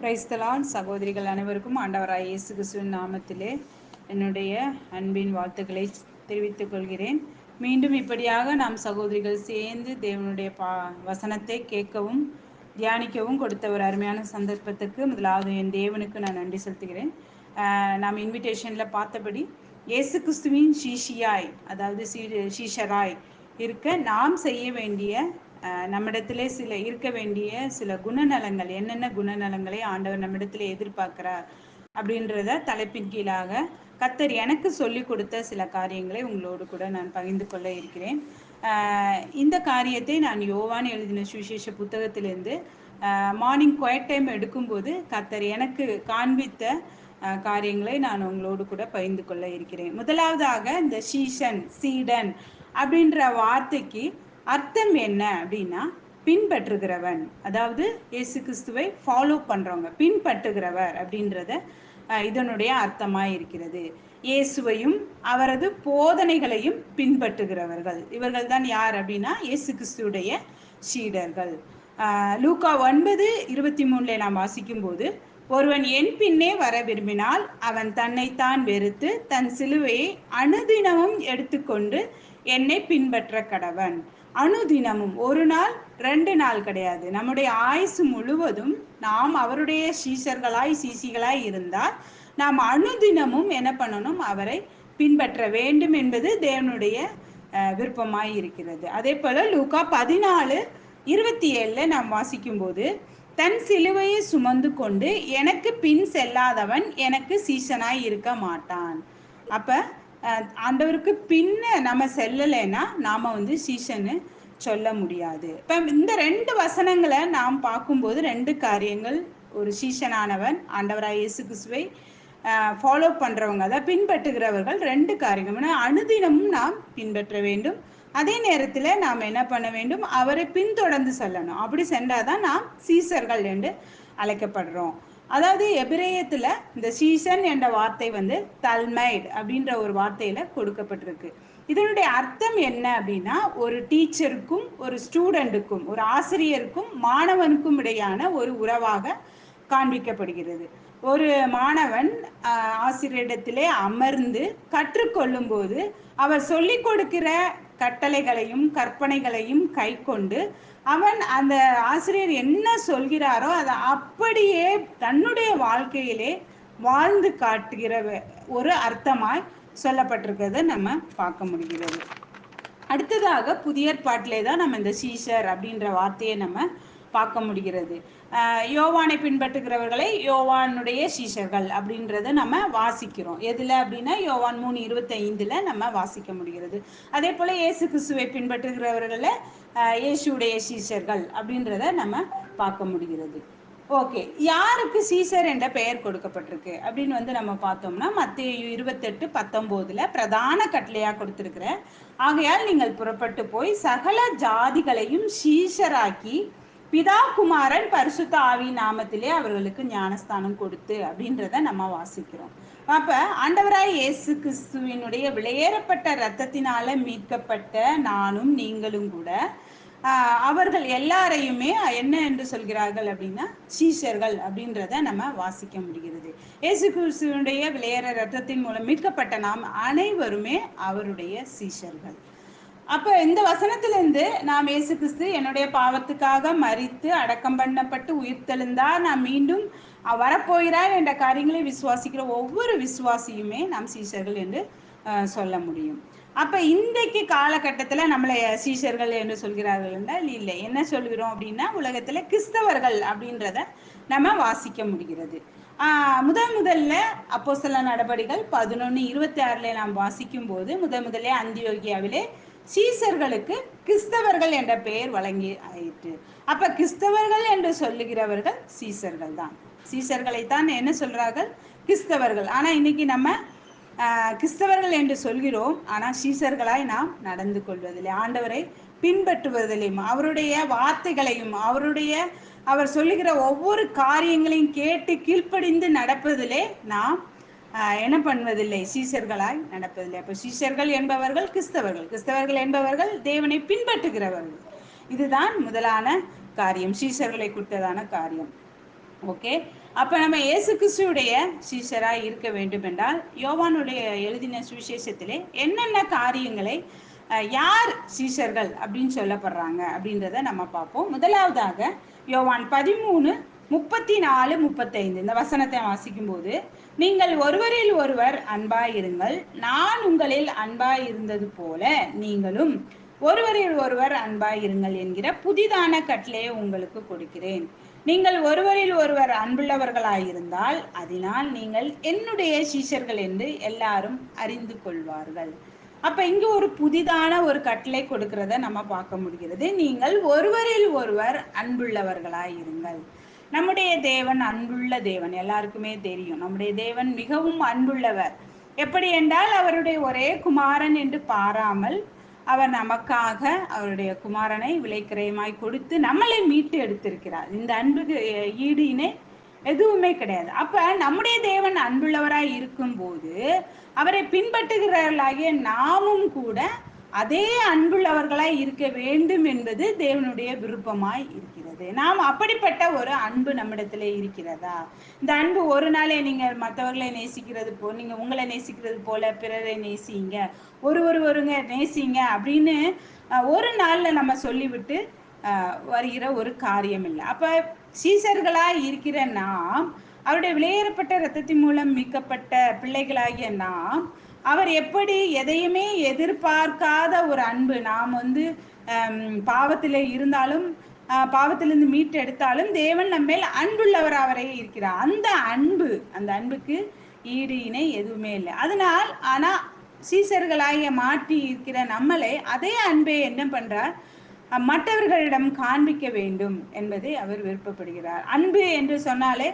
கிரைஸ்தலான் சகோதரிகள் அனைவருக்கும் ஆண்டவராய் இயேசு கிறிஸ்துவின் நாமத்திலே என்னுடைய அன்பின் வாழ்த்துக்களை தெரிவித்துக் கொள்கிறேன். மீண்டும் இப்படியாக நாம் சகோதரிகள் சேர்ந்து தேவனுடைய பா வசனத்தை கேட்கவும் தியானிக்கவும் கொடுத்த ஒரு அருமையான சந்தர்ப்பத்துக்கு முதலாவது என் தேவனுக்கு நான் நன்றி செலுத்துகிறேன். நாம் இன்விடேஷனில் பார்த்தபடி இயேசு கிறிஸ்துவின் சீஷியாய் அதாவது சீ சீஷராய் இருக்க நாம் செய்ய வேண்டிய நம்மிடத்திலே சில இருக்க வேண்டிய சில குணநலங்கள் என்னென்ன குணநலங்களை ஆண்டவர் நம்மிடத்திலே எதிர்பார்க்கிறார் அப்படின்றத தலைப்பின் கீழாக கத்தர் எனக்கு சொல்லி கொடுத்த சில காரியங்களை உங்களோடு கூட நான் பகிர்ந்து கொள்ள இருக்கிறேன். இந்த காரியத்தை நான் யோவான் எழுதின சுவிசேஷ புத்தகத்திலிருந்து மார்னிங் குவைட் டைம் எடுக்கும்போது கத்தர் எனக்கு காண்பித்த காரியங்களை நான் உங்களோடு கூட பகிர்ந்து கொள்ள இருக்கிறேன். முதலாவதாக இந்த சீசன் சீடன் அப்படின்ற வார்த்தைக்கு அர்த்தம் என்ன அப்படின்னா பின்பற்றுகிறவன். அதாவது இயேசு கிறிஸ்துவை ஃபாலோ பண்றவங்க பின்பற்றுகிறவர் அப்படின்றத இதனுடைய அர்த்தமாக இருக்கிறது. இயேசுவையும் அவரது போதனைகளையும் பின்பற்றுகிறவர்கள். இவர்கள் தான் யார் அப்படின்னா இயேசு கிறிஸ்துடைய சீடர்கள். லூக்கா ஒன்பது இருபத்தி மூணுல நாம் வாசிக்கும் போது ஒருவன் என் பின்னே வர விரும்பினால் அவன் தன்னைத்தான் வெறுத்து தன் சிலுவையை அனுதினமும் எடுத்துக்கொண்டு என்னை பின்பற்ற கடவன். அனுதினமும். ஒரு நாள் ரெண்டு நாள் கிடையாது. நம்முடைய ஆயுசு முழுவதும் நாம் அவருடைய சீஷர்களாய் சீசிகளாய் இருந்தால் நாம் அனுதினமும் என்ன பண்ணணும்? அவரை பின்பற்ற வேண்டும் என்பது தேவனுடைய விருப்பமாய் இருக்கிறது. அதே போல லூக்கா பதினாலு இருபத்தி ஏழுல நாம் வாசிக்கும் போது தன் சிலுவையை சுமந்து கொண்டு எனக்கு பின் செல்லாதவன் எனக்கு சீசனாய் இருக்க மாட்டான். அப்ப ஆண்டவருக்கு பின்ன நம்ம செல்லலைன்னா நாம வந்து சீசன்னு சொல்ல முடியாது. இப்ப இந்த ரெண்டு வசனங்களை நாம் பார்க்கும்போது ரெண்டு காரியங்கள் ஒரு சீசனானவன் ஆண்டவராய் இயேசு கிறிஸ்துவை ஃபாலோ பண்றவங்க அதை பின்பற்றுகிறவர்கள் ரெண்டு காரியங்கள். அனுதினமும் நாம் பின்பற்ற வேண்டும். அதே நேரத்தில் நாம் என்ன பண்ண வேண்டும்? அவரை பின்தொடர்ந்து செல்லணும். அப்படி சென்றாதான் நாம் சீசர்கள் என்று அழைக்கப்படுறோம். அதாவது எபிரேயத்தில் இந்த சீசன் என்ற வார்த்தை வந்து தல்மைட் அப்படின்ற ஒரு வார்த்தையில் கொடுக்கப்பட்டிருக்கு. இதனுடைய அர்த்தம் என்ன அப்படின்னா ஒரு டீச்சருக்கும் ஒரு ஸ்டூடெண்ட்டுக்கும் ஒரு ஆசிரியருக்கும் மாணவனுக்கும் இடையான ஒரு உறவாக காண்பிக்கப்படுகிறது. ஒரு மாணவன் ஆசிரியரிடத்திலே அமர்ந்து கற்றுக்கொள்ளும் போது அவர் சொல்லிக் கொடுக்கிற கட்டளைகளையும் கற்பனைகளையும் கை கொண்டு அவன் அந்த ஆசிரியர் என்ன சொல்கிறாரோ அதை அப்படியே தன்னுடைய வாழ்க்கையிலே வாழ்ந்து காட்டுகிற ஒரு அர்த்தமாய் சொல்லப்பட்டிருக்கிறத நம்ம பார்க்க முடிகிறது. அடுத்ததாக புதியற்பாட்டிலே தான் நம்ம இந்த சீசர் அப்படின்ற வார்த்தையை நம்ம பார்க்க முடிகிறது. யோவானை பின்பற்றுகிறவர்களை யோவானுடைய சீஷர்கள் அப்படின்றத நம்ம வாசிக்கிறோம். எதில் அப்படின்னா யோவான் மூணு இருபத்தைந்தில் நம்ம வாசிக்க முடிகிறது. அதே போல் இயேசு கிறிஸ்துவை பின்பற்றுகிறவர்களை இயேசுடைய சீஷர்கள் அப்படின்றத நம்ம பார்க்க முடிகிறது. ஓகே யாருக்கு சீசர் என்ற பெயர் கொடுக்கப்பட்டிருக்கு? அப்படின்னு வந்து நம்ம பார்த்தோம்னா மத்திய இருபத்தெட்டு பத்தொம்போதில் பிரதான கட்டளையா கொடுத்துருக்குற ஆகையால் நீங்கள் புறப்பட்டு போய் சகல ஜாதிகளையும் சீசராக்கி பிதா குமாரன் பரிசுத்த ஆவி நாமத்திலே அவர்களுக்கு ஞானஸ்தானம் கொடுத்து அப்படின்றத நம்ம வாசிக்கிறோம். அப்ப ஆண்டவராய் இயேசு கிறிஸ்துவினுடைய விளையேறப்பட்ட இரத்தத்தினால மீட்கப்பட்ட நானும் நீங்களும் கூட அவர்கள் எல்லாரையுமே என்ன என்று சொல்கிறார்கள் அப்படின்னா சீஷர்கள் அப்படின்றத நம்ம வாசிக்க முடிகிறது. இயேசு கிறிஸ்துவனுடைய விளையேற ரத்தத்தின் மூலம் மீட்கப்பட்ட நாம் அனைவருமே அவருடைய சீஷர்கள். அப்ப இந்த வசனத்திலிருந்து நாம் இயேசு கிறிஸ்து என்னுடைய பாவத்துக்காக மறித்து அடக்கம் பண்ணப்பட்டு உயிர்த்தெழுந்தார் நான் மீண்டும் வரப்போகிறார் என்ற காரியங்களை விசுவாசிக்கிற ஒவ்வொரு விசுவாசியுமே நாம் சீசர்கள் என்று சொல்ல முடியும். அப்ப இன்றைக்கு காலகட்டத்துல நம்மளை சீஷர்கள் என்று சொல்கிறார்கள் என்றால் இல்லை. என்ன சொல்கிறோம் அப்படின்னா உலகத்துல கிறிஸ்தவர்கள் அப்படின்றத நம்ம வாசிக்க முடிகிறது. முதல் முதல்ல அப்போ சில நடவடிக்கைகள் பதினொன்று இருபத்தி ஆறுல நாம் வாசிக்கும் போது முதல் முதலே அந்தியோகியாவிலே சீசர்களுக்கு கிறிஸ்தவர்கள் என்ற பெயர் வழங்கி ஆயிற்று. அப்ப கிறிஸ்தவர்கள் என்று சொல்லுகிறவர்கள் சீசர்கள் தான். சீசர்களைத்தான் என்ன சொல்றார்கள்? கிறிஸ்தவர்கள். ஆனா இன்னைக்கு நம்ம கிறிஸ்தவர்கள் என்று சொல்கிறோம் ஆனா சீசர்களாய் நாம் நடந்து கொள்வதில்லை. ஆண்டவரை பின்பற்றுவதிலையும் அவருடைய வார்த்தைகளையும் அவருடைய அவர் சொல்லுகிற ஒவ்வொரு காரியங்களையும் கேட்டு கீழ்ப்படிந்து நடப்பதிலே நாம் என்ன பண்ணுவதில்லை? சீசர்களாய் நடப்பதில்லை. அப்போ சீசர்கள் என்பவர்கள் கிறிஸ்தவர்கள். கிறிஸ்தவர்கள் என்பவர்கள் தேவனை பின்பற்றுகிறவர்கள். இதுதான் முதலான காரியம். சீசர்களை குறித்ததான காரியம். ஓகே? அப்ப நம்ம இயேசு கிறிஸ்துடைய சீஷராய் இருக்க வேண்டும் என்றால் யோவானுடைய எழுதின சுவிசேஷத்திலே என்னென்ன காரியங்களை யார் சீசர்கள் அப்படின்னு சொல்லப்படுறாங்க அப்படின்றத நம்ம பார்ப்போம். முதலாவதாக யோவான் பதிமூணு முப்பத்தி நாலு முப்பத்தைந்து. இந்த வசனத்தை வாசிக்கும் போது நீங்கள் ஒருவரில் ஒருவர் அன்பாயிருங்கள். நான் உங்களில் அன்பாயிருந்தது போல நீங்களும் ஒருவரில் ஒருவர் அன்பாயிருங்கள் என்கிற புதிதான கட்டளையை உங்களுக்கு கொடுக்கிறேன். நீங்கள் ஒருவரில் ஒருவர் அன்புள்ளவர்களாயிருந்தால் அதனால் நீங்கள் என்னுடைய சீஷர்கள் என்று எல்லாரும் அறிந்து கொள்வார்கள். அப்ப இங்க ஒரு புதிதான ஒரு கட்டளை கொடுக்கிறத நம்ம பார்க்க முடிகிறது. நீங்கள் ஒருவரில் ஒருவர் அன்புள்ளவர்களாயிருங்கள். நம்முடைய தேவன் அன்புள்ள தேவன். எல்லாருக்குமே தெரியும். நம்முடைய தேவன் மிகவும் அன்புள்ளவர். எப்படி என்றால் அவருடைய ஒரே குமாரன் என்று பாராமல் அவர் நமக்காக அவருடைய குமாரனை விலைக்கிரயமாய் கொடுத்து நம்மளை மீட்டு எடுத்திருக்கிறார். இந்த அன்புக்கு ஈடுனே எதுவுமே கிடையாது. அப்ப நம்முடைய தேவன் அன்புள்ளவராய் இருக்கும்போது அவரை பின்பற்றுகிறவர்களாகிய நாமும் கூட அதே அன்புள்ளவர்களாய் இருக்க வேண்டும் என்பது தேவனுடைய விருப்பமாய் இருக்கிறது நாம் அப்படிப்பட்ட ஒரு அன்பு நம்மிடத்துல இருக்கிறதா? இந்த அன்பு ஒரு நாளே நீங்க மற்றவர்களை நேசிக்கிறது போ நீங்க உங்களை நேசிக்கிறது போல பிறரை நேசிங்க. ஒரு ஒரு ஒருங்க நேசிங்க அப்படின்னு ஒரு நாள்ல நம்ம சொல்லிவிட்டு வருகிற ஒரு காரியம் இல்லை அப்ப சீசர்களாய் இருக்கிற நாம் அவருடைய விலையேறப்பட்ட ரத்தத்தின் மூலம் மீட்கப்பட்ட பிள்ளைகளாகிய நாம் அவர் எப்படி எதையுமே எதிர்பார்க்காத ஒரு அன்பு நாம் வந்து பாவத்தில் இருந்தாலும் பாவத்திலிருந்து மீட்டு எடுத்தாலும் தேவன் நம்மேல் அன்புள்ளவர் அவரே இருக்கிறார். அந்த அன்பு அந்த அன்புக்கு ஈடு இணை எதுவுமே இல்லை. அதனால் ஆனா சீசர்களாகிய மாட்டி இருக்கிற நம்மளை அதே அன்பை என்ன பண்றார்? மற்றவர்களிடம் காண்பிக்க வேண்டும் என்பதை அவர் விருப்பப்படுகிறார். அன்பு என்று சொன்னாலே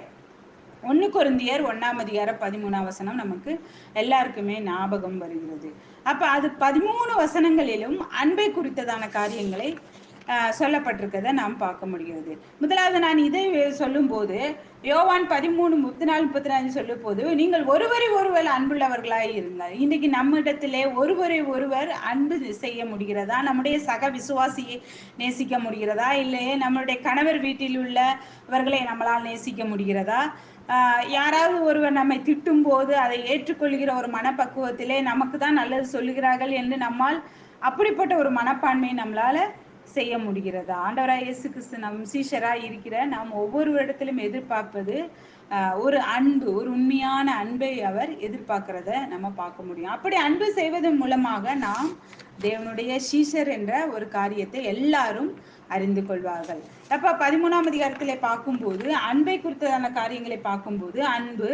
ஒன்று குருந்தியர் ஒண்ணாம் அதிகாரம் பதிமூணாம் வசனம் நமக்கு எல்லாருக்குமே ஞாபகம் வருகிறது. அப்ப அது பதிமூணு வசனங்களிலும் அன்பை குறித்ததான காரியங்களை சொல்லப்பட்டிருக்கதை நாம் பார்க்க முடிகிறது. முதலாவது நான் இதை சொல்லும்போது யோவான் பதிமூணு முப்பத்தி நாலு முப்பத்தி நாலு சொல்லும் போது நீங்கள் ஒருவரை ஒருவர் அன்புள்ளவர்களாய் இருந்தார் இன்னைக்கு நம்மிடத்திலே ஒருவரை ஒருவர் அன்பு செய்ய முடிகிறதா? நம்முடைய சக விசுவாசியை நேசிக்க முடிகிறதா? இல்லையே நம்மளுடைய கணவர் வீட்டில் உள்ளவர்களை நம்மளால் நேசிக்க முடிகிறதா? யாராவது ஒருவர் நம்மை திட்டும் போது அதை ஏற்றுக்கொள்கிற ஒரு மனப்பக்குவத்திலே நமக்கு தான் நல்லது சொல்லுகிறார்கள் என்று நம்மால் அப்படிப்பட்ட ஒரு மனப்பான்மையை நம்மளால செய்ய முடிகிறது? ஆண்டவராய் இயேசு கிறிஸ்து நம் சீஷராக இருக்கிற நாம் ஒவ்வொரு இடத்திலும் எதிர்பார்ப்பது ஒரு அன்பு ஒரு உண்மையான அன்பை அவர் எதிர்பார்க்கிறத நம்ம பார்க்க முடியும். அப்படி அன்பு செய்வதன் மூலமாக நாம் தேவனுடைய சீஷர் என்ற ஒரு காரியத்தை எல்லாரும் அறிந்து கொள்வார்கள். அப்ப பதிமூணாம் அதிகாரத்திலே பார்க்கும்போது அன்பை குறித்ததான காரியங்களை பார்க்கும்போது அன்பு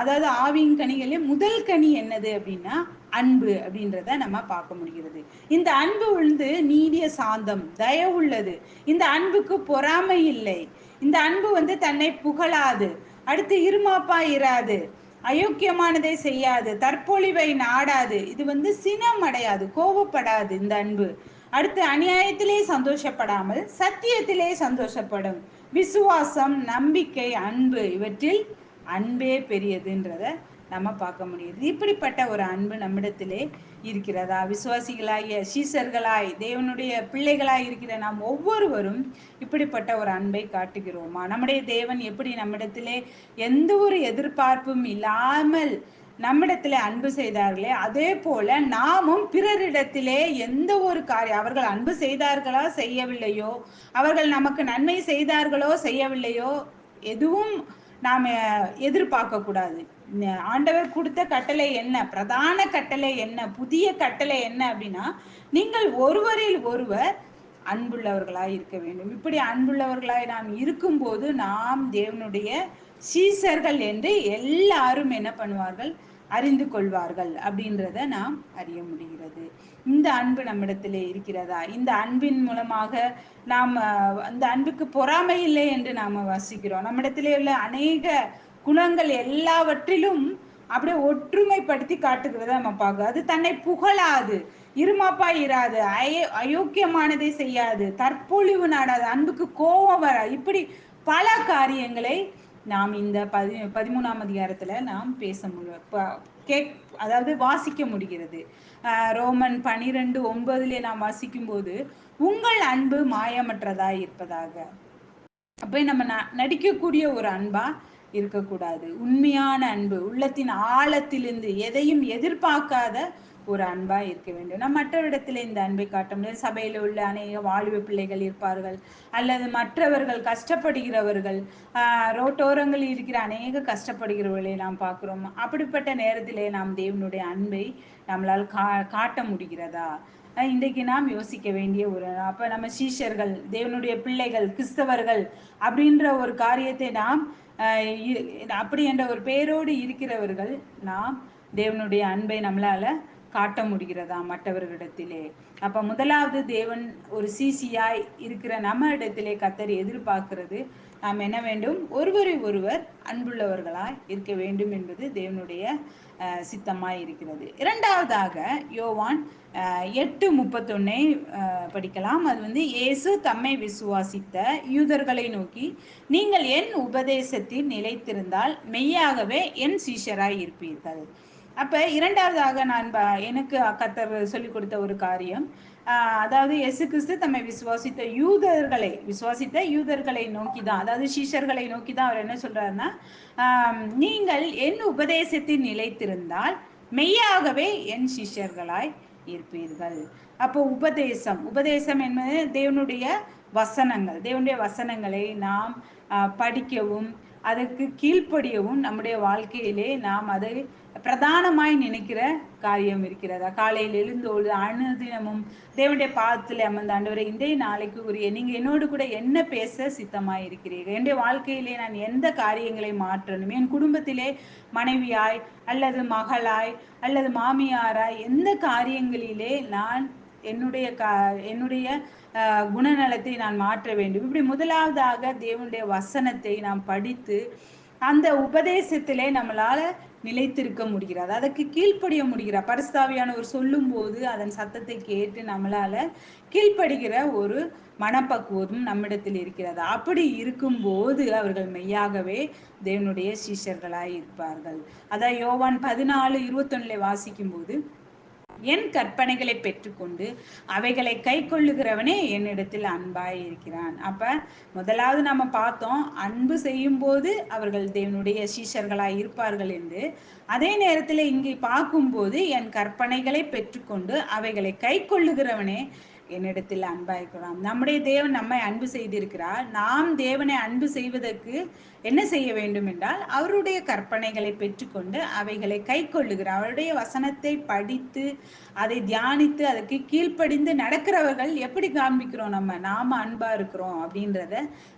அதாவது ஆவியின் கனிகளில் முதல் கனி என்னது அப்படின்னா அன்பு அப்படின்றத நம்ம பார்க்க முடிகிறது. இந்த அன்பு வந்து நீடிய சாந்தம் தயவுள்ளது இந்த அன்புக்கு பொறாமை இல்லை. இந்த அன்பு வந்து தன்னை புகழாது. அடுத்து இருமாப்பா இராது. அயோக்கியமானதை செய்யாது. தற்பொழிவை நாடாது. இது வந்து சினம் அடையாது கோபப்படாது இந்த அன்பு. அடுத்து அநியாயத்திலே சந்தோஷப்படாமல் சத்தியத்திலே சந்தோஷப்படும். விசுவாசம் நம்பிக்கை அன்பு இவற்றில் அன்பே பெரியதுன்றத நம்ம பார்க்க முடியுது. இப்படிப்பட்ட ஒரு அன்பு நம்மிடத்திலே இருக்கிறதா? விசுவாசிகளாகிய சீசர்களாய் தேவனுடைய பிள்ளைகளாய் இருக்கிற நாம் ஒவ்வொருவரும் இப்படிப்பட்ட ஒரு அன்பை காட்டுகிறோமா? நம்முடைய தேவன் எப்படி நம்மிடத்திலே எந்த ஒரு எதிர்பார்ப்பும் இல்லாமல் நம்மிடத்திலே அன்பு செய்தார்களே அதே போல நாமும் பிறரிடத்திலே எந்த ஒரு காரியம் அவர்கள் அன்பு செய்தார்களா செய்யவில்லையோ? அவர்கள் நமக்கு நன்மை செய்தார்களோ செய்யவில்லையோ? எதுவும் நாம் எதிர்பார்க்க கூடாது. ஆண்டவர் கொடுத்த கட்டளை என்ன? பிரதான கட்டளை என்ன? புதிய கட்டளை என்ன அப்படின்னா நீங்கள் ஒருவரில் ஒருவர் அன்புள்ளவர்களாய் இருக்க வேண்டும். இப்படி அன்புள்ளவர்களாய் நாம் இருக்கும்போது நாம் தேவனுடைய சீசர்கள் என்று எல்லாரும் என்ன பண்ணுவார்கள்? அறிந்து கொள்வார்கள். அப்படின்றத நாம் அறிய முடிகிறது. இந்த அன்பு நம்மிடத்திலே இருக்கிறதா? இந்த அன்பின் மூலமாக நாம் அந்த அன்புக்கு பொறாமை இல்லை என்று நாம வாசிக்கிறோம். நம்மிடத்திலே உள்ள அநேக குணங்கள் எல்லாவற்றிலும் அப்படியே ஒற்றுமைப்படுத்தி காட்டுகிறத நம்ம பார்க்க அது தன்னை புகழாது இருமாப்பா இராது அய அயோக்கியமானதை செய்யாது தற்பொழிவு நாடாது அன்புக்கு கோபம் வராது. இப்படி பல காரியங்களை நாம் இந்த பதி பதிமூணாம் அதிகாரத்துல நாம் பேச முடியும். கேக் அதாவது வாசிக்க முடிகிறது. ரோமன் பனிரெண்டு ஒன்பதுல நாம் வாசிக்கும் போது உங்கள் அன்பு மாயமற்றதாய் இருப்பதாக. அப்போ நம்ம ந நடிக்கக்கூடிய ஒரு அன்பா இருக்கக்கூடாது. உண்மையான அன்பு உள்ளத்தின் ஆழத்திலிருந்து எதையும் எதிர்பார்க்காத ஒரு அன்பா இருக்க வேண்டும். நம் மற்றவரிடத்தில் இந்த அன்பை காட்ட முடியாது சபையில் உள்ள அநேக வாழ்வு பிள்ளைகள் இருப்பார்கள். அல்லது மற்றவர்கள் கஷ்டப்படுகிறவர்கள் ரோட்டோரங்களில் இருக்கிற அநேக கஷ்டப்படுகிறவர்களை நாம் பார்க்கிறோம். அப்படிப்பட்ட நேரத்திலே நாம் தேவனுடைய அன்பை நம்மளால் கா காட்ட முடிகிறதா? இன்றைக்கு நாம் யோசிக்க வேண்டிய ஒரு அப்போ நம்ம சீஷர்கள் தேவனுடைய பிள்ளைகள் கிறிஸ்தவர்கள் அப்படின்ற ஒரு காரியத்தை நாம் அப்படி என்ற ஒரு பேரோடு இருக்கிறவர்கள் நாம் தேவனுடைய அன்பை நம்மளால காட்ட முடிகிறதா மற்றவர்களிடத்திலே? அப்ப முதலாவது தேவன் ஒரு சிசியாய் இருக்கிற நம்ம இடத்திலே கத்தர் எதிர்பார்க்கிறது நாம் என்ன வேண்டும்? ஒருவரை ஒருவர் அன்புள்ளவர்களாய் இருக்க வேண்டும் என்பது தேவனுடைய சித்தமாய் இருக்கிறது. இரண்டாவதாக யோவான் எட்டு முப்பத்தொன்னை படிக்கலாம். அது வந்து இயேசு தம்மை விசுவாசித்த யூதர்களை நோக்கி நீங்கள் என் உபதேசத்தில் நிலைத்திருந்தால் மெய்யாகவே என் சீஷராய் இருப்பீர்கள். அப்ப இரண்டாவதாக நான் எனக்கு கத்தர் சொல்லிக் கொடுத்த ஒரு காரியம். அதாவது எசு கிறிஸ்து தம்மை விசுவாசித்த யூதர்களை விசுவாசித்த யூதர்களை நோக்கி தான் அதாவது சீஷர்களை நோக்கி தான் அவர் என்ன சொல்றாருன்னா நீங்கள் என் உபதேசத்தில் நிலைத்திருந்தால் மெய்யாகவே என் சிஷ்யர்களாய் இருப்பீர்கள். அப்போ உபதேசம் உபதேசம் என்பது தேவனுடைய வசனங்கள் தேவனுடைய வசனங்களை நாம் படிக்கவும் அதற்கு கீழ்ப்படியவும் நம்முடைய வாழ்க்கையிலே நாம் அதை பிரதானமாய் நினைக்கிற காரியம் இருக்கிறதா? காலையில் எழுந்தோடு அனுதினமும் தேவனுடைய பாதத்தில் அமர்ந்த ஆண்டவரை இன்றைய நாளைக்கு உரிய நீங்க என்னோடு கூட என்ன பேச சித்தமாய் இருக்கிறீர்கள்? என்னுடைய வாழ்க்கையிலே நான் எந்த காரியங்களை மாற்றணும்? என் குடும்பத்திலே மனைவியாய் அல்லது மகளாய் அல்லது மாமியாராய் எந்த காரியங்களிலே நான் என்னுடைய கா என்னுடைய குணநலத்தை நான் மாற்ற வேண்டும்? இப்படி முதலாவதாக தேவனுடைய வசனத்தை நாம் படித்து அந்த உபதேசத்திலே நம்மளால நிலைத்திருக்க முடிகிறது. அதற்கு கீழ்ப்படிய முடிகிறார் பரிஸ்தாவியானவர் சொல்லும் போது அதன் சத்தத்தை கேட்டு நம்மளால கீழ்ப்படுகிற ஒரு மனப்பக்குவம் நம்மிடத்தில் இருக்கிறது. அப்படி இருக்கும்போது அவர்கள் மெய்யாகவே தேவனுடைய சீஷர்களாய் இருப்பார்கள். அதான் யோவான் பதினாலு இருபத்தொன்னுல வாசிக்கும் போது என் கற்பனைகளை பெற்றுக்கொண்டு அவைகளை கை கொள்ளுகிறவனே என்னிடத்தில் அன்பாய் இருக்கிறான். அப்ப முதலாவது நம்ம பார்த்தோம் அன்பு செய்யும் போது அவர்கள் தேவனுடைய சீஷர்களாய் இருப்பார்கள் என்று. அதே நேரத்தில் இங்கே பார்க்கும்போது என் கற்பனைகளை பெற்றுக்கொண்டு அவைகளை கை கொள்ளுகிறவனே என்னிடத்தில் அன்பாயிருக்கிறான் நம்முடைய தேவன் நம்மை அன்பு செய்திருக்கிறார். நாம் தேவனை அன்பு செய்வதற்கு என்ன செய்ய வேண்டும் என்றால் அவருடைய கற்பனைகளை பெற்றுக்கொண்டு அவைகளை கை கொள்ளுகிறார் அவருடைய வசனத்தை படித்து அதை தியானித்து அதற்கு கீழ்ப்படிந்து நடக்கிறவர்கள் எப்படி காண்பிக்கிறோம் நம்ம? நாம அன்பா இருக்கிறோம் அப்படின்றத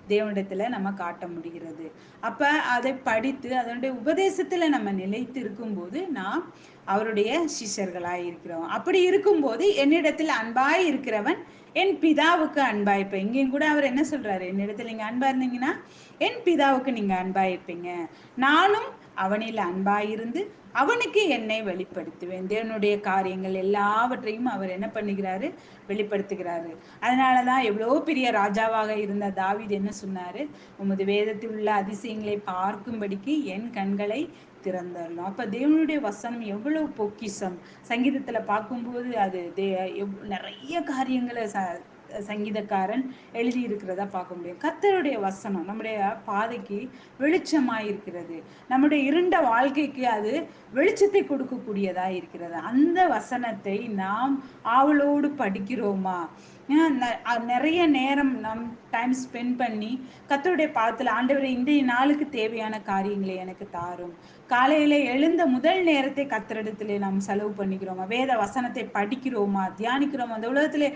தேவனிடத்துல நம்ம காட்ட முடிகிறது. அப்ப அதை படித்து அதனுடைய உபதேசத்துல நம்ம நிலைத்து இருக்கும்போது நாம் அவருடைய சிஷர்களாய் இருக்கிறோம். அப்படி இருக்கும்போது என்னிடத்தில் அன்பாய் இருக்கிறவன் என் பிதாவுக்கு அன்பாய்ப்பேன் இங்கேயும் கூட அவர் என்ன சொல்றாரு? என்னிடத்தில் நீங்க அன்பா இருந்தீங்கன்னா என் பிதாவுக்கு நீங்க அன்பாயிருப்பீங்க நானும் அவனில் அன்பாயிருந்து அவனுக்கு என்னை வெளிப்படுத்துவேன். தேவனுடைய காரியங்கள் எல்லாவற்றையும் அவர் என்ன பண்ணுகிறாரு? வெளிப்படுத்துகிறாரு. அதனால தான் எவ்வளோ பெரிய ராஜாவாக இருந்த தாவித் என்ன சொன்னாரு? உமது வேதத்தில் உள்ள அதிசயங்களை பார்க்கும்படிக்கு என் கண்களை திறந்துடலாம் அப்ப தேவனுடைய வசனம் எவ்வளவு பொக்கிசம் சங்கீதத்துல பார்க்கும்போது அது தே நிறைய காரியங்களை ச சங்கீதக்காரன் எழுதி இருக்கிறதா பார்க்க முடியும். கத்தருடைய வசனம் நம்முடைய பாதைக்கு வெளிச்சமாய் இருக்கிறது நம்முடைய இருண்ட வாழ்க்கைக்கு அது வெளிச்சத்தை கொடுக்கக்கூடியதா இருக்கிறது அந்த வசனத்தை நாம் ஆவலோடு படிக்கிறோமா? நிறைய நேரம் நம் டைம் ஸ்பெண்ட் பண்ணி கத்தருடைய பாதத்தில் ஆண்டவரை இன்றைய நாளுக்கு தேவையான காரியங்களை எனக்கு தாரும். காலையில எழுந்த முதல் நேரத்தை கத்திரிடத்துல நாம் செலவு பண்ணிக்கிறோமா வேத வசனத்தை படிக்கிறோமா தியானிக்கிறோமா அந்த உலகத்துல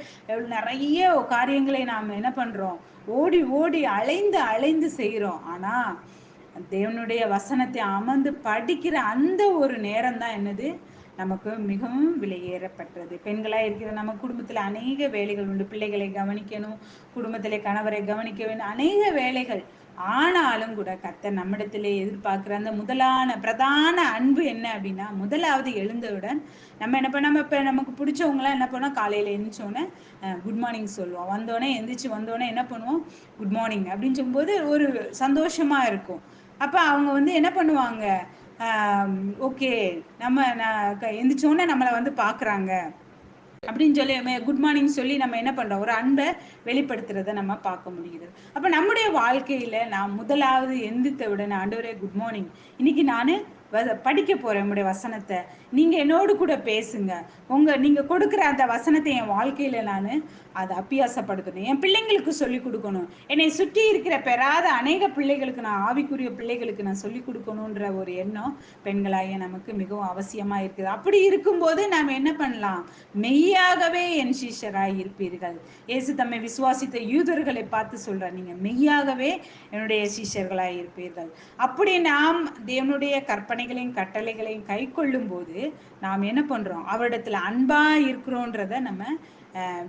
நிறைய காரியங்களை நாம் என்ன பண்றோம்? ஓடி ஓடி அலைந்து அலைந்து செய்கிறோம் ஆனா தேவனுடைய வசனத்தை அமர்ந்து படிக்கிற அந்த ஒரு நேரம் தான் என்னது? நமக்கு மிகவும் விலையேறப்பட்டது. பெண்களாக இருக்கிற நம்ம குடும்பத்தில் அநேக வேலைகள் உண்டு. பிள்ளைகளை கவனிக்கணும் குடும்பத்திலே கணவரை கவனிக்க வேண்டும். அநேக வேலைகள். ஆனாலும் கூட கத்த நம்மிடத்திலே எதிர்பார்க்குற அந்த முதலான பிரதான அன்பு என்ன அப்படின்னா முதலாவது எழுந்தவுடன் நம்ம என்ன பண்ண இப்போ நமக்கு பிடிச்சவங்களாம் என்ன பண்ணோம் காலையில் எழுந்திரிச்சோன்னே குட் மார்னிங் சொல்லுவோம். வந்தோடனே எந்திரிச்சு வந்தோடனே என்ன பண்ணுவோம்? குட் மார்னிங் அப்படின்னு சொல்லும்போது ஒரு சந்தோஷமா இருக்கும். அப்போ அவங்க வந்து என்ன பண்ணுவாங்க? ஓகே. நம்ம எந்திரிச்சோன்னே நம்மளை வந்து பார்க்குறாங்க அப்படின்னு சொல்லி குட் மார்னிங் சொல்லி நம்ம என்ன பண்றோம்? ஒரு அன்பை வெளிப்படுத்துறத நம்ம பார்க்க முடியுது. அப்போ நம்முடைய வாழ்க்கையில நான் முதலாவது எந்தித்த உடனே ஆண்டவரே குட் மார்னிங் இன்னைக்கு நான் படிக்க போகிற உங்களுடைய வசனத்தை. நீங்கள் என்னோடு கூட பேசுங்க. உங்கள் நீங்கள் கொடுக்குற அந்த வசனத்தை என் வாழ்க்கையில் நான் அதை அப்பியாசப்படுத்தணும். என் பிள்ளைங்களுக்கு சொல்லிக் கொடுக்கணும். என்னை சுற்றி இருக்கிற பெறாத அநேக பிள்ளைகளுக்கு நான் ஆவிக்குரிய பிள்ளைகளுக்கு நான் சொல்லிக் கொடுக்கணுன்ற ஒரு எண்ணம் பெண்களாகிய நமக்கு மிகவும் அவசியமாக இருக்குது. அப்படி இருக்கும்போது நாம் என்ன பண்ணலாம்? மெய்யாகவே என் சீஷராய் இருப்பீர்கள். ஏசு தம்மை விசுவாசித்த யூதர்களை பார்த்து சொல்கிறார் நீங்கள் மெய்யாகவே என்னுடைய சீஷர்களாய் இருப்பீர்கள். அப்படி நாம் தேவனுடைய கற்பனைகளையும் கட்டளைகளையும் கை கொள்ளும் போது நாம் என்ன பண்றோம்? அவரிடத்துல அன்பா இருக்கிறோன்றத நம்ம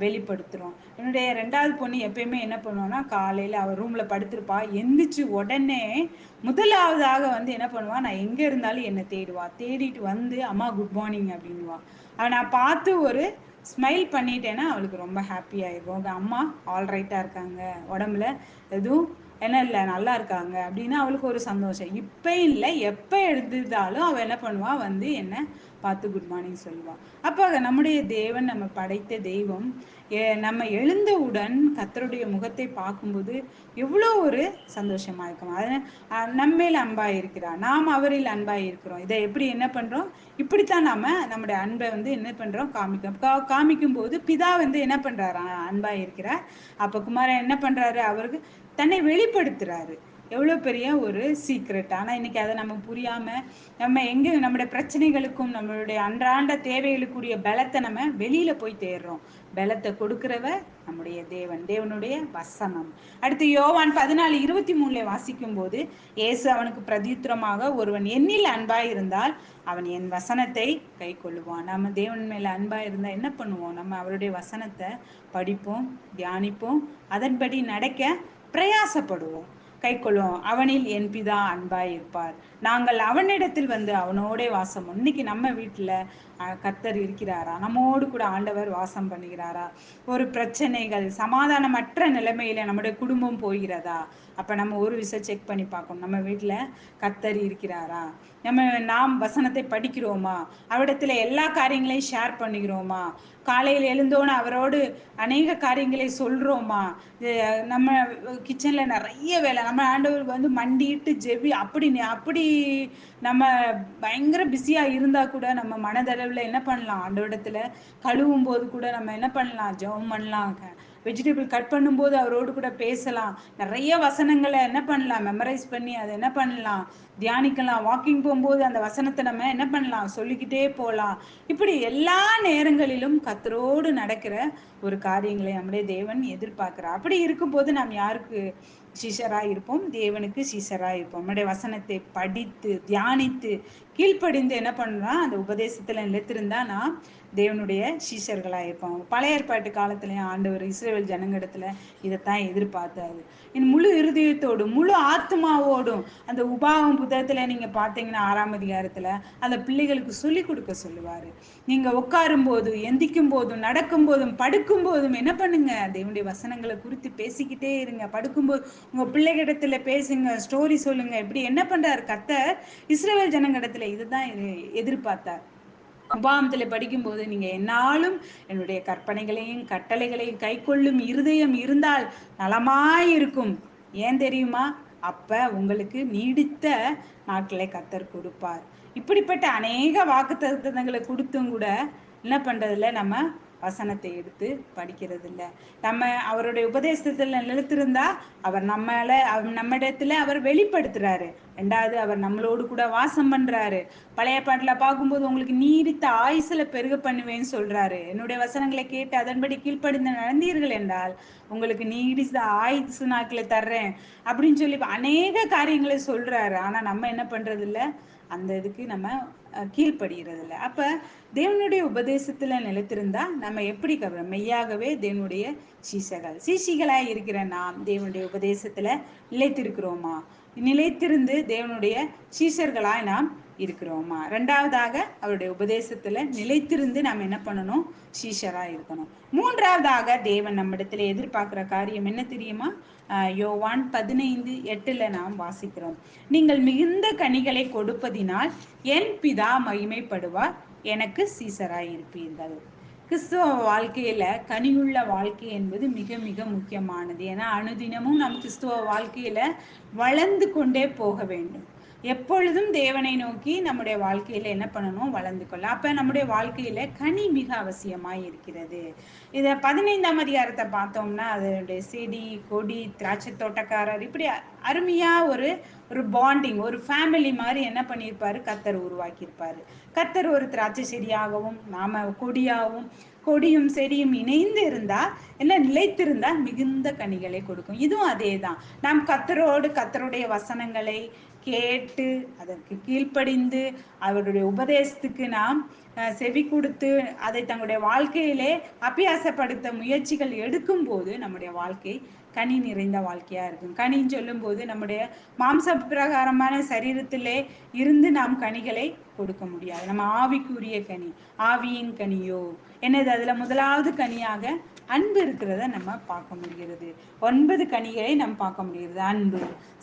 வெளிப்படுத்துகிறோம் என்னுடைய ரெண்டாவது பொண்ணு எப்பயுமே என்ன பண்ணுவோம்னா காலையில் அவள் ரூமில் படுத்திருப்பா. எந்திரிச்சு உடனே முதலாவதாக வந்து என்ன பண்ணுவா? நான் எங்கே இருந்தாலும் என்னை தேடுவா. தேடிட்டு வந்து அம்மா குட் மார்னிங் அப்படின்வா அவள் நான் பார்த்து ஒரு ஸ்மைல் பண்ணிட்டேன்னா அவளுக்கு ரொம்ப ஹாப்பி ஆயிடும் அம்மா ஆல்ரைட்டாக இருக்காங்க. உடம்புல எதுவும் என்ன இல்லை நல்லா இருக்காங்க அப்படின்னு அவளுக்கு ஒரு சந்தோஷம். இப்போ இல்லை எப்போ எழுந்திருந்தாலும் அவள் என்ன பண்ணுவாள் வந்து என்ன பார்த்து குட் மார்னிங் சொல்லுவாள் அப்போ நம்முடைய தேவன் நம்ம படைத்த தெய்வம் நம்ம எழுந்தவுடன் கத்தருடைய முகத்தை பார்க்கும்போது எவ்வளோ ஒரு சந்தோஷமா இருக்கும். அது நம்மையில் அன்பாக இருக்கிறார். நாம் அவரில் அன்பாக இருக்கிறோம். இதை எப்படி என்ன பண்ணுறோம் இப்படித்தான் நாம் நம்முடைய அன்பை வந்து என்ன பண்ணுறோம் காமிக்கும் கா காமிக்கும் போது பிதா வந்து என்ன பண்ணுறாரு அன்பாக இருக்கிறார். அப்போ குமாரன் என்ன பண்ணுறாரு அவருக்கு தன்னை வெளிப்படுத்துறாரு. எவ்வளோ பெரிய ஒரு சீக்ரெட் ஆனால் இன்னைக்கு அதை நம்ம புரியாமல் நம்ம எங்கே நம்முடைய பிரச்சனைகளுக்கும் நம்மளுடைய அன்றாண்ட தேவைகளுக்குரிய பலத்தை நம்ம வெளியில் போய் தேடுறோம். பலத்தை கொடுக்கிறவ நம்முடைய தேவன் தேவனுடைய வசனம். அடுத்து யோவான் பதினாலு இருபத்தி மூணுல வாசிக்கும் போது இயேசு அவனுக்கு பிரதித்திரமாக ஒருவன் எண்ணில் அன்பாய் இருந்தால் அவன் என் வசனத்தை கை கொள்ளுவான் நம்ம தேவன் மேல அன்பா இருந்தா என்ன பண்ணுவோம்? நம்ம அவருடைய வசனத்தை படிப்போம் தியானிப்போம். அதன்படி நடக்க பிரயாசப்படுவோம். கை கொள்வோம் அவனில் என் பிதா அன்பாய் இருப்பார். நாங்கள் அவனிடத்தில் வந்து அவனோட வாசம். இன்னைக்கு நம்ம வீட்டில் கத்தர் இருக்கிறாரா? நம்மோடு கூட ஆண்டவர் வாசம் பண்ணுகிறாரா? ஒரு பிரச்சனைகள் சமாதானமற்ற நிலைமையில நம்முடைய குடும்பம் போகிறதா? அப்போ நம்ம ஒரு விசை செக் பண்ணி பார்க்கணும். நம்ம வீட்டில் கத்தர் இருக்கிறாரா? நம்ம நாம் வசனத்தை படிக்கிறோமா? அவரிடத்துல எல்லா காரியங்களையும் ஷேர் பண்ணிக்கிறோமா? காலையில் எழுந்தோன்னு அவரோடு அநேக காரியங்களை சொல்கிறோமா நம்ம கிச்சனில் நிறைய வேலை. நம்ம ஆண்டவர் வந்து மண்டிட்டு ஜெவி அப்படி அப்படி நம்ம பயங்கர பிஸியாக இருந்தால் கூட நம்ம மனதளவில் என்ன பண்ணலாம்? ஆண்டவரிடத்துல கழுவும் போது கூட நம்ம என்ன பண்ணலாம்? ஜெபம் பண்ணலாம் வெஜிடபிள் கட் பண்ணும்போது அவரோடு கூட பேசலாம். நிறைய வசனங்களை என்ன பண்ணலாம்? மெமரைஸ் பண்ணி அதை என்ன பண்ணலாம்? தியானிக்கலாம். வாக்கிங் போகும்போது அந்த வசனத்தை நம்ம என்ன பண்ணலாம்? சொல்லிக்கிட்டே போகலாம். இப்படி எல்லா நேரங்களிலும் கத்தரோடு நடக்கிற ஒரு காரியங்களை நம்முடைய தேவன் எதிர்பார்க்கிறார். அப்படி இருக்கும்போது நாம் யாருக்கு சீஷராக இருப்போம்? தேவனுக்கு சீஷராக இருப்போம். நம்முடைய வசனத்தை படித்து தியானித்து கீழ்ப்படிந்து என்ன பண்ணுறோம் அந்த உபதேசத்தில் நிலைத்திருந்தா நான் தேவனுடைய சீஷர்களாக இருப்போம் பழைய ஏற்பாட்டு காலத்துலேயும் ஆண்டவர் இஸ்ரேல் ஜனங்கடத்தில் இதைத்தான் எதிர்பார்த்தாரு. என் முழு இருதயத்தோடு முழு ஆத்மாவோடும் அந்த உபாவம் புத்தகத்தில் நீங்கள் பார்த்தீங்கன்னா ஆறாம் அதிகாரத்தில் அந்த பிள்ளைகளுக்கு சொல்லி கொடுக்க சொல்லுவார். நீங்கள் உட்காரும் போதும் எந்திக்கும் போதும் நடக்கும் போதும் படுக்கும் போதும் என்ன பண்ணுங்க? தேவனுடைய வசனங்களை குறித்து பேசிக்கிட்டே இருங்க. படுக்கும்போது உங்கள் பிள்ளைகிடத்துல பேசுங்க ஸ்டோரி சொல்லுங்க. இப்படி என்ன பண்ணுறாரு கத்தர் இஸ்ரேல் ஜனங்கடத்தில் இதுதான் எதிர்பார்த்தார். உபாமத்துல படிக்கும்போது நீங்க என்னாலும் என்னுடைய கற்பனைகளையும் கட்டளைகளையும் கை கொள்ளும் இருதயம் இருந்தால் நலமாயிருக்கும் ஏன் தெரியுமா? அப்ப உங்களுக்கு நீடித்த நாட்களை கத்தர் கொடுப்பார். இப்படிப்பட்ட அநேக வாக்கு தத்துவங்களை கொடுத்தும் கூட என்ன பண்றதுல நம்ம வசனத்தை எடுத்து படிக்கிறது இல்லை நம்ம அவருடைய உபதேசத்தில் நிலைத்திருந்தா அவர் நம்மள நம்மிடத்துல அவர் வெளிப்படுத்துறாரு. ரெண்டாவது அவர் நம்மளோடு கூட வாசம் பண்றாரு. பழைய பாட்டுல பார்க்கும்போது உங்களுக்கு நீடித்த ஆயுசுல பெருக பண்ணுவேன்னு சொல்றாரு. என்னுடைய வசனங்களை கேட்டு அதன்படி கீழ்ப்படிந்த நடந்தீர்கள் என்றால் உங்களுக்கு நீடித்த ஆயுசு நாட்களை தர்றேன் அப்படின்னு சொல்லி அநேக காரியங்களை சொல்றாரு. ஆனா நம்ம என்ன பண்றது இல்லை அந்த இதுக்கு நம்ம கீழ்ப்படுகிறது இல்லை அப்ப தேவனுடைய உபதேசத்துல நிலைத்திருந்தா நம்ம எப்படி கவர மெய்யாகவே தேவனுடைய சீசைகள் சீசிகளாக இருக்கிற நாம் தேவனுடைய உபதேசத்துல நிலைத்திருக்கிறோமா? நிலைத்திருந்து தேவனுடைய சீசர்களாய் நாம் இருக்கிறோமா? ரெண்டாவதாக அவருடைய உபதேசத்துல நிலைத்திருந்து நாம் என்ன பண்ணணும்? சீஷரா இருக்கணும். மூன்றாவதாக தேவன் நம்மிடத்துல எதிர்பார்க்கிற காரியம் என்ன தெரியுமா? யோவான் பதினைந்து எட்டுல நாம் வாசிக்கிறோம். நீங்கள் மிகுந்த கனிகளை கொடுப்பதினால் என் பிதா மகிமைப்படுவார் எனக்கு சீசராய் இருப்பீர்கள். கிறிஸ்துவ வாழ்க்கையில கனியுள்ள வாழ்க்கை என்பது மிக மிக முக்கியமானது. ஏன்னா அனுதினமும் நம் கிறிஸ்துவ வாழ்க்கையில வளர்ந்து கொண்டே போக வேண்டும். எப்பொழுதும் தேவனை நோக்கி நம்முடைய வாழ்க்கையில என்ன பண்ணணும்? வளர்ந்து கொள்ள அப்ப நம்முடைய வாழ்க்கையில கனி மிக அவசியமாய் இருக்கிறது. இத பதினைந்தாம் அதிகாரத்தை பார்த்தோம்னா அதனுடைய செடி கொடி திராட்சை தோட்டக்காரர் இப்படி அருமையா ஒரு ஒரு பாண்டிங் ஒரு ஃபேமிலி மாதிரி என்ன பண்ணியிருப்பாரு? கத்தர் உருவாக்கியிருப்பாரு. கத்தர் ஒரு திராட்சை செடியாகவும் நாம கொடியாகவும் கொடியும் செடியும் இணைந்து இருந்தா என்ன நிலைத்திருந்தா மிகுந்த கனிகளை கொடுக்கும். இதுவும் அதே தான் நாம் கத்தரோடு கத்தருடைய வசனங்களை கேட்டு அதற்கு கீழ்ப்படிந்து அவருடைய உபதேசத்துக்கு நாம் செவி கொடுத்து அதை தங்களுடைய வாழ்க்கையிலே அபியாசப்படுத்த முயற்சிகள் எடுக்கும் போது நம்முடைய வாழ்க்கை கனி நிறைந்த வாழ்க்கையா இருக்கும். கனின்னு சொல்லும் போது நம்முடைய மாம்ச பிரகாரமான சரீரத்திலே இருந்து நாம் கனிகளை கொடுக்க முடியாது. நம்ம ஆவிக்குரிய கனி ஆவியின் கனியோ? என்னது? அதுல முதலாவது கனியாக அன்பு இருக்கிறத நம்ம பார்க்க முடிகிறது. ஒன்பது கனிகளை நம்ம பார்க்க முடிகிறது. அன்பு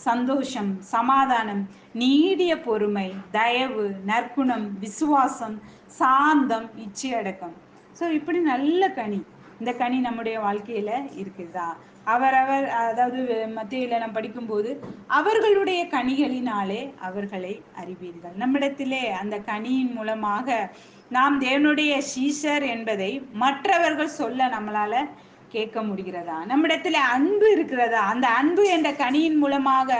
சந்தோஷம் சமாதானம் நீடிய பொறுமை தயவு நற்குணம் விசுவாசம் சாந்தம் இச்சையடக்கம் ஸோ இப்படி நல்ல கனி. இந்த கனி நம்முடைய வாழ்க்கையில இருக்குதா அவரவர் அதாவது மத்தியில் நாம் படிக்கும்போது அவர்களுடைய கனிகளினாலே அவர்களை அறிவீர்கள். நம்மிடத்திலே அந்த கனியின் மூலமாக நாம் தேவனுடைய சீசர் என்பதை மற்றவர்கள் சொல்ல நம்மளால கேட்க முடிகிறதா? நம்மிடத்துல அன்பு இருக்கிறதா? அந்த அன்பு என்ற கனியின் மூலமாக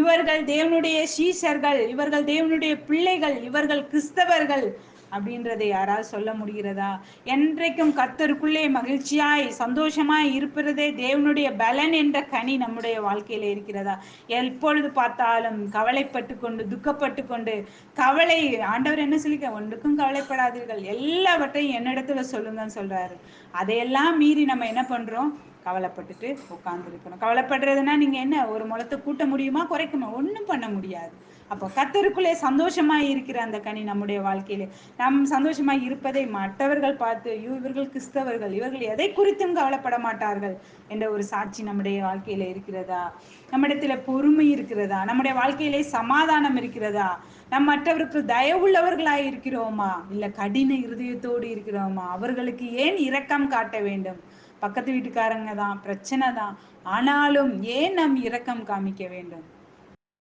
இவர்கள் தேவனுடைய சீசர்கள் இவர்கள் தேவனுடைய பிள்ளைகள் இவர்கள் கிறிஸ்தவர்கள் அப்படின்றதை யாராவது சொல்ல முடிகிறதா? என்றைக்கும் கத்தருக்குள்ளே மகிழ்ச்சியாய் சந்தோஷமாய் இருப்பதே தேவனுடைய பலன் என்ற கனி நம்முடைய வாழ்க்கையில இருக்கிறதா? எப்பொழுது பார்த்தாலும் கவலைப்பட்டு கொண்டு துக்கப்பட்டு கொண்டு கவலை ஆண்டவர் என்ன சொல்லிக்க ஒன்றுக்கும் கவலைப்படாதீர்கள். எல்லாவற்றையும் என்னிடத்துல சொல்லுங்கன்னு சொல்றாரு. அதையெல்லாம் மீறி நம்ம என்ன பண்றோம்? கவலைப்பட்டுட்டு உட்காந்துருக்கணும் கவலைப்படுறதுன்னா நீங்க என்ன ஒரு முளத்தை கூட்ட முடியுமா குறைக்குமா? ஒன்றும் பண்ண முடியாது. அப்போ கத்தருக்குள்ளே சந்தோஷமாய் இருக்கிற அந்த கனி நம்முடைய வாழ்க்கையிலே. நாம் சந்தோஷமாய் இருப்பதை மற்றவர்கள் பார்த்து ஐயோ இவர்கள் கிறிஸ்தவர்கள் இவர்கள் எதை குறித்தும் கவலைப்பட மாட்டார்கள் என்ற ஒரு சாட்சி நம்முடைய வாழ்க்கையில இருக்கிறதா? நம்மிடத்துல பொறுமை இருக்கிறதா? நம்முடைய வாழ்க்கையிலே சமாதானம் இருக்கிறதா? நம் மற்றவருக்கு தயவுள்ளவர்களாய் இருக்கிறோமா? இல்ல கடின இருதயத்தோடு இருக்கிறோமா? அவர்களுக்கு ஏன் இரக்கம் காட்ட வேண்டும்? பக்கத்து வீட்டுக்காரங்க தான் பிரச்சனை தான். ஆனாலும் ஏன் நாம் இரக்கம் காமிக்க வேண்டும்?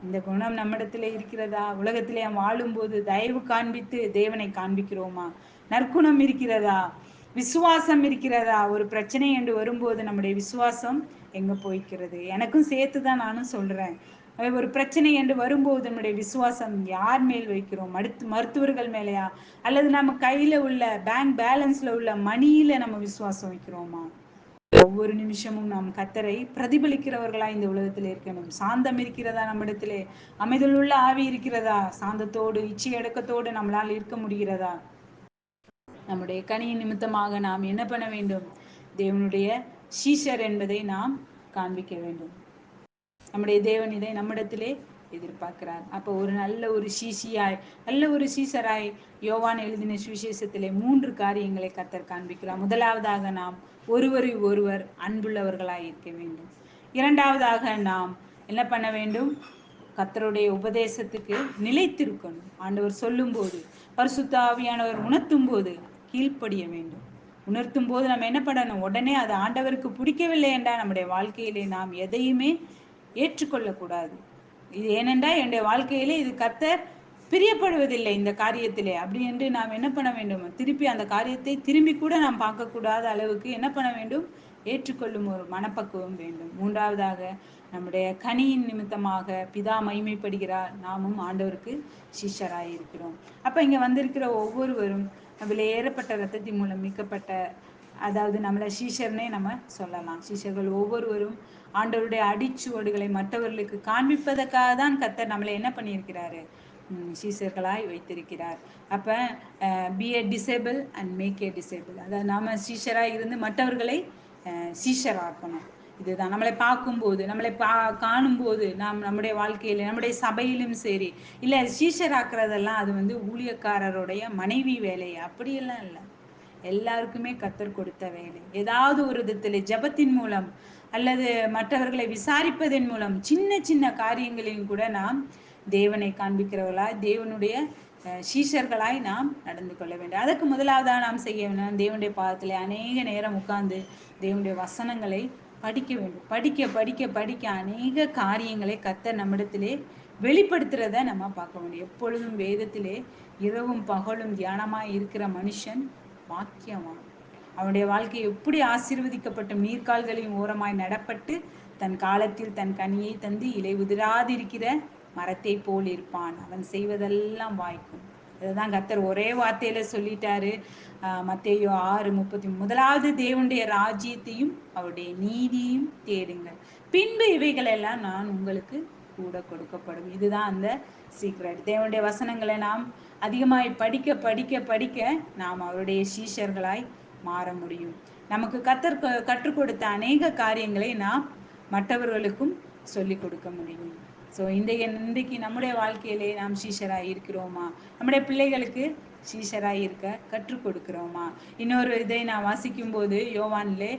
இந்த குணம் நம்மிடத்துல இருக்கிறதா? உலகத்திலே வாழும்போது தயவு காண்பித்து தேவனை காண்பிக்கிறோமா? நற்குணம் இருக்கிறதா? விசுவாசம் இருக்கிறதா? ஒரு பிரச்சனை என்று வரும்போது நம்முடைய விசுவாசம் எங்க போய்க்கிறது? எனக்கும் சேர்த்து தான் நானும் சொல்றேன். ஒரு பிரச்சனை என்று வரும்போது நம்முடைய விசுவாசம் யார் மேல் வைக்கிறோம்? மருத்து மருத்துவர்கள் மேலேயா? அல்லது நம்ம கையில உள்ள பேங்க் பேலன்ஸ்ல உள்ள மணியில நம்ம விசுவாசம் வைக்கிறோமா? ஒவ்வொரு நிமிஷமும் நாம் கத்தரை பிரதிபலிக்கிறவர்களா இந்த உலகத்தில் இருக்கணும். சாந்தம் இருக்கிறதா நம்மிடத்திலே? அமைதலுள்ள ஆவி இருக்கிறதா? சாந்தத்தோடு இச்சை அடக்கத்தோடு நம்மளால் இருக்க முடிகிறதா? நம்முடைய கனியின் நிமித்தமாக நாம் என்ன பண்ண வேண்டும்? தேவனுடைய சீஷர் என்பதை நாம் காண்பிக்க வேண்டும். நம்முடைய தேவன் இதை நம்மிடத்திலே எதிர்பார்க்கிறார். அப்போ ஒரு நல்ல ஒரு சீசியாய் நல்ல ஒரு சீசராய் யோவான் எழுதின சுவிசேஷத்திலே மூன்று காரியங்களை கத்தர் காண்பிக்கிறார். முதலாவதாக நாம் ஒருவரை ஒருவர் அன்புள்ளவர்களாய் இருக்க வேண்டும். இரண்டாவதாக நாம் என்ன பண்ண வேண்டும்? கத்தருடைய உபதேசத்துக்கு நிலைத்திருக்கணும். ஆண்டவர் சொல்லும்போது பரிசுத்த ஆவியானவர் உணர்த்தும் போது கீழ்ப்படிய வேண்டும். உணர்த்தும் போது நம்ம என்ன பண்ணணும்? உடனே அது ஆண்டவருக்கு பிடிக்கவில்லை என்றால் நம்முடைய வாழ்க்கையிலே நாம் எதையுமே ஏற்றுக்கொள்ளக்கூடாது. இது ஏனென்றால் என்னுடைய வாழ்க்கையிலே இது கத்தர் பிரியப்படுவதில்லை இந்த காரியத்திலே. அப்படி என்று நாம் என்ன பண்ண வேண்டும்? திருப்பி அந்த காரியத்தை திரும்பி கூட நாம் பார்க்கக்கூடாத அளவுக்கு என்ன பண்ண வேண்டும்? ஏற்றுக்கொள்ளும் ஒரு மனப்பக்குவம் வேண்டும். மூன்றாவதாக நம்முடைய கனியின் நிமித்தமாக பிதா மைமைப்படுகிறார் நாமும் ஆண்டவருக்கு சிஷ்யராய் இருக்கிறோம் அப்போ இங்கே வந்திருக்கிற ஒவ்வொருவரும் நம்மள ஏறப்பட்ட ரத்தத்தின் மூலம் மீட்கப்பட்ட அதாவது நம்மளை சீஷர்னே நம்ம சொல்லலாம். சீஷர்கள் ஒவ்வொருவரும் ஆண்டவருடைய அடிச்சுவடுகளை மற்றவர்களுக்கு காண்பிப்பதற்காக தான் கத்தர் நம்மளை என்ன பண்ணியிருக்கிறாரு? சீசர்களாய் வைத்திருக்கிறார். அப்போ be a disciple and make a disciple அதாவது நாம சீஷராக இருந்து மற்றவர்களை சீஷராக்கணும். இதுதான். நம்மளை பார்க்கும்போது நம்மளை பா காணும்போது நாம் நம்முடைய வாழ்க்கையில நம்முடைய சபையிலும் சரி. இல்லை சீஷராக்குறதெல்லாம் அது வந்து ஊழியக்காரருடைய மனைவி வேலை அப்படியெல்லாம் இல்லை. எல்லாருக்குமே கத்தர் கொடுத்த வேலை. ஏதாவது ஒரு விதத்தில் ஜபத்தின் மூலம் அல்லது மற்றவர்களை விசாரிப்பதன் மூலம் சின்ன சின்ன காரியங்களையும் கூட நாம் தேவனை காண்பிக்கிறவர்களா தேவனுடைய சீஷர்களாய் நாம் நடந்து கொள்ள வேண்டும். அதற்கு முதலாவதாக நாம் செய்ய வேண்டும்? தேவனுடைய பாதத்தில் அநேக நேரம் உட்கார்ந்து தேவனுடைய வசனங்களை படிக்க வேண்டும். படிக்க படிக்க படிக்க அநேக காரியங்களை கத்த நம்மிடத்திலே வெளிப்படுத்துறத நம்ம பார்க்க முடியும் எப்பொழுதும் வேதத்திலே இரவும் பகலும் தியானமாக இருக்கிற மனுஷன் வாக்கியவான் அவனுடைய வாழ்க்கை எப்படி ஆசீர்வதிக்கப்பட்ட நீர்க்கால்களின் ஓரமாய் நடப்பட்டு தன் காலத்தில் தன் கனியை தந்து இலை உதிராதிருக்கிற மரத்தை போல் இருப்பான். அவன் செய்வதெல்லாம் வாய்க்கும். இதுதான் கத்தர் ஒரே வார்த்தையில சொல்லிட்டாரு. மத்தேயோ ஆறு முப்பத்தி முதலாவது தேவனுடைய ராஜ்யத்தையும் அவருடைய நீதியையும் தேடுங்கள். பின்பு இவைகளெல்லாம் நான் உங்களுக்கு கூட கொடுக்கப்படும். இதுதான் அந்த சீக்ரெட் தேவனுடைய வசனங்களை நாம் அதிகமாய் படிக்க படிக்க படிக்க நாம் அவருடைய சீஷர்களாய் மாற முடியும். நமக்கு கத்தர் கற்றுக் கொடுத்த அநேக காரியங்களை நாம் மற்றவர்களுக்கும் சொல்லிக் கொடுக்க முடியும். ஸோ இன்றைய இன்றைக்கு நம்முடைய வாழ்க்கையிலே நாம் சீஷராக இருக்கிறோமா? நம்முடைய பிள்ளைகளுக்கு சீஷராக இருக்க கற்றுக் கொடுக்கிறோமா? இன்னொரு இதை நான் வாசிக்கும் போது யோவானிலே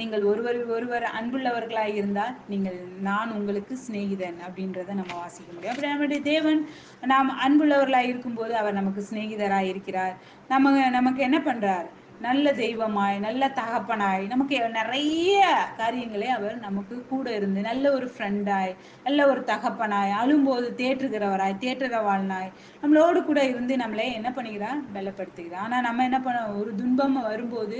நீங்கள் ஒருவர் ஒருவர் அன்புள்ளவர்களாக இருந்தால் நீங்கள் நான் உங்களுக்கு சிநேகிதன் அப்படின்றத நம்ம வாசிக்க முடியும். அப்படி நம்முடைய தேவன் நாம் அன்புள்ளவர்களாக இருக்கும்போது அவர் நமக்கு சிநேகிதராக இருக்கிறார். நம்ம நமக்கு என்ன பண்ணுறார் நல்ல தெய்வமாய் நல்ல தகப்பனாய். நமக்கு நிறைய காரியங்களை அவர் நமக்கு கூட இருந்து நல்ல ஒரு ஃப்ரெண்டாய் நல்ல ஒரு தகப்பனாய் அழும்போது தேற்றுகிறவராய் தேற்றுகிறவாழ்னாய் நம்மளோடு கூட இருந்து நம்மளே என்ன பண்ணிக்கிறார்? பலப்படுத்துகிறார். ஆனால் நம்ம என்ன பண்ண ஒரு துன்பம் வரும்போது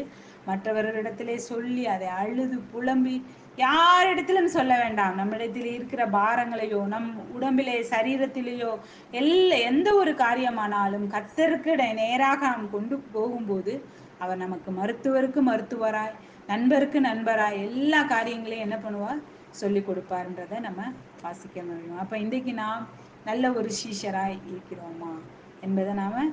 மற்றவர்களிடத்திலே சொல்லி அதை அழுது புலம்பி யாரிடத்திலும் சொல்ல வேண்டாம். நம்மிடத்தில் இருக்கிற பாரங்களையோ நம் உடம்பிலே சரீரத்திலேயோ எல்லா எந்த ஒரு காரியமானாலும் கத்தருக்கு நேராக நாம் கொண்டு போகும்போது அவர் நமக்கு மருத்துவருக்கு மருத்துவராய் நண்பருக்கு நண்பராய் எல்லா காரியங்களையும் என்ன பண்ணுவார்? சொல்லி கொடுப்பாருன்றத நம்ம வாசிக்க முடியும். அப்ப இன்றைக்கு நாம் நல்ல ஒரு சீஷராய் இருக்கிறோமா என்பதை நாம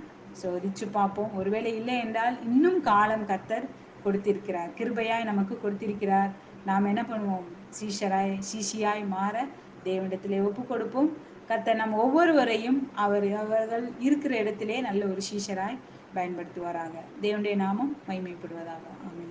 சோதிச்சு பார்ப்போம். ஒருவேளை இல்லை என்றால் இன்னும் காலம் கத்தர் கொடுத்திருக்கிறார். கிருபையாய் நமக்கு கொடுத்திருக்கிறார். நாம் என்ன பண்ணுவோம்? சீஷராய் சீஷியாய் மாற தேவனிடத்திலே ஒப்பு கொடுப்போம். கத்த நம் ஒவ்வொருவரையும் அவர் அவர்கள் இருக்கிற இடத்திலே நல்ல ஒரு சீஷராய் பயன்படுத்துவாராக தேவனுடைய நாமம் மைமைப்படுவதாக ஆமாம்